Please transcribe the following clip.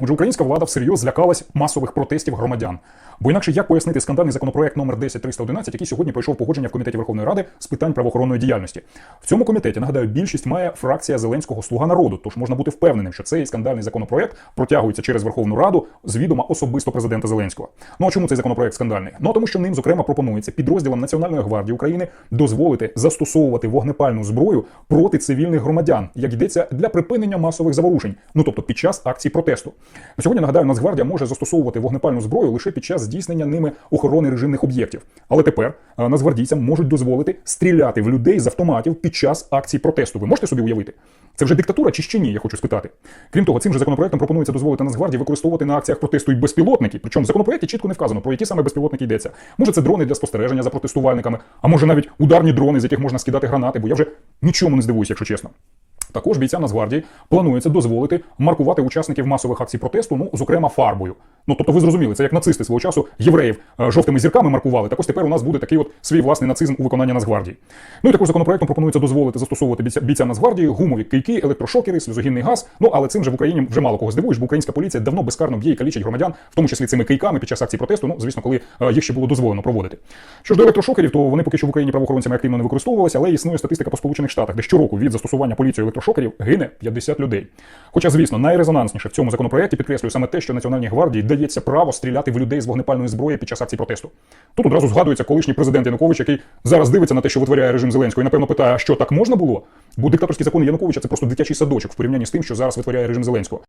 Отже, українська влада всерйоз злякалась масових протестів громадян. Бо інакше як пояснити скандальний законопроект номер 10311, який сьогодні пройшов погодження в комітеті Верховної Ради з питань правоохоронної діяльності. В цьому комітеті нагадаю, більшість має фракція Зеленського Слуга народу. Тож можна бути впевненим, що цей скандальний законопроект протягується через Верховну Раду з відома особисто президента Зеленського. Ну а чому цей законопроект скандальний? Ну тому, що ним зокрема пропонується підрозділам Національної гвардії України дозволити застосовувати вогнепальну зброю проти цивільних громадян, як йдеться для припинення масових заворушень, ну тобто під час акцій протесту. Сьогодні нагадаю, Нацгвардія може застосовувати вогнепальну зброю лише під час здійснення ними охорони режимних об'єктів. Але тепер е, нацгвардійцям можуть дозволити стріляти в людей з автоматів під час акцій протесту. Ви можете собі уявити? Це вже диктатура чи ще ні? Я хочу спитати. Крім того, цим же законопроектом пропонується дозволити Нацгвардії використовувати на акціях протесту і безпілотники. Причому в законопроекті чітко не вказано, про які саме безпілотники йдеться. Може, це дрони для спостереження за протестувальниками, а може навіть ударні дрони, з яких можна скидати гранати, бо я вже нічому не здивуюся, якщо чесно. Також бійцям Нацгвардії планується дозволити маркувати учасників масових акцій протесту, ну зокрема фарбою. Ну тобто, ви зрозуміли, це як нацисти свого часу євреїв е, жовтими зірками маркували. Так ось тепер у нас буде такий от свій власний нацизм у виконанні Нацгвардії. Ну і також законопроектом пропонується дозволити застосовувати бійця, Нацгвардії гумові кийки, електрошокери, сльозогінний газ. Ну але цим же в Україні вже мало кого здивуєш, бо українська поліція давно безкарно б'є і калічить громадян, в тому числі цими кийками під час акцій протесту. Ну звісно, коли е, їх ще було дозволено проводити. Що ж до електрошокерів, то вони поки що в Україні правоохоронцями активно не використовувалися, але існує статистика по сполучених штатах, де щороку від застосування поліцією електрошокерів гине 50 людей. Хоча, звісно, найрезонансніше в цьому законопроекті підкреслюю саме те, що Національній гвардії дається право стріляти в людей з вогнепальної зброї під час акцій протесту. Тут одразу згадується колишній президент Янукович, який зараз дивиться на те, що витворяє режим Зеленського, і напевно питає, а що так можна було? Бо диктаторські закони Януковича це просто дитячий садочок в порівнянні з тим, що зараз витворяє режим Зеленського.